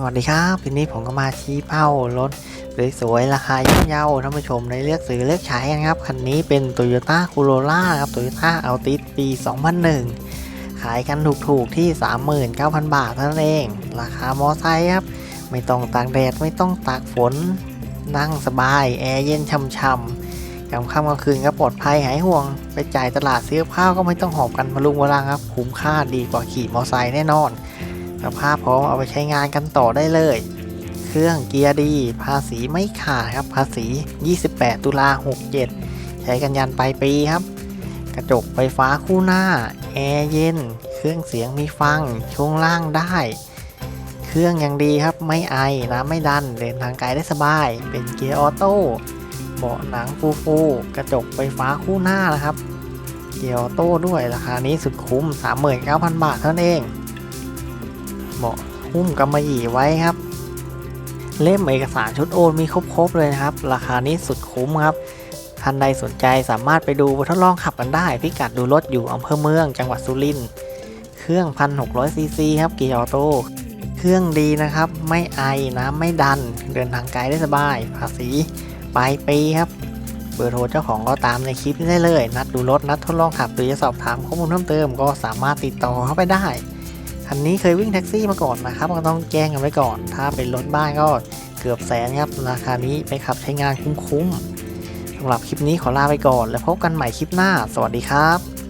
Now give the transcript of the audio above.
สวัสดีครับทีนี้ผมก็มาชี้เป้ารถสวยๆราคาย่อมเยาท่านผู้ชมในเลือกซื้อเลือกใช้กันครับ คันนี้เป็น Toyota Corolla ครับ Toyota Altis ปี 2001 ขายกันถูกๆที่ 39,000 บาทเท่านั้นเอง ราคามอไซค์ครับ ไม่ต้องตากแดดไม่ต้องตากฝน นั่งสบาย แอร์เย็นช่ำๆกลางค่ำกลางคืนก็ปลอดภัยหายห่วง ไปจ่ายตลาดซื้อข้าวก็ไม่ต้องหอบกันมาลุงวลังครับ คุ้มค่าดีกว่าขี่มอไซค์แน่นอน สภาพพร้อมเอาไปใช้งานกันต่อได้เลย เครื่องเกียร์ดี ภาษีไม่ขาดครับ ภาษี 28 ตุลา 67 ใช้กันยันปลายปีครับ กระจกไฟฟ้าคู่หน้า แอร์เย็น เครื่องเสียงมีฟัง ช่วงล่างได้ เครื่องยังดีครับ ไม่ไอ น้ำไม่ดัน เดินทางไกลได้สบาย เป็นเกียร์ออโต้เบาะหนังฟูฟูกระจกไฟฟ้าคู่หน้านะครับ เกียร์ออโต้ด้วยราคานี้สุดคุ้ม 39,000 บาทเท่านั้นเอง เบาะหุ้มกำมะหยี่ไว้ครับ เล่มเอกสารชุดโอนมีครบๆเลยนะครับ ราคานี้สุดคุ้มครับท่านใดสนใจสามารถไปดูทดลองขับกันได้ พิกัดดูรถอยู่อำเภอเมือง จังหวัดสุรินทร์เครื่อง 1,600 ซีซีครับเกียร์ออโต้เครื่องดีนะครับ ไม่ไอน้ำไม่ดัน เดินทางไกลได้สบาย ภาษีปลายปีครับเบอร์โทรเจ้าของก็ตามในคลิปนี้ได้เลย นัดดูรถนัดทดลองขับหรือจะสอบถามข้อมูลเพิ่มเติมก็สามารถติดต่อเข้าไปได้ คันนี้เคยวิ่งแท็กซี่มาก่อนนะครับ ก็ต้องแจ้งกันไว้ก่อน ถ้าเป็นรถบ้านก็เกือบแสนครับราคานี้ไปขับใช้งานคุ้มๆสำหรับคลิปนี้ขอลาไปก่อน แล้วพบกันใหม่คลิปหน้า สวัสดีครับ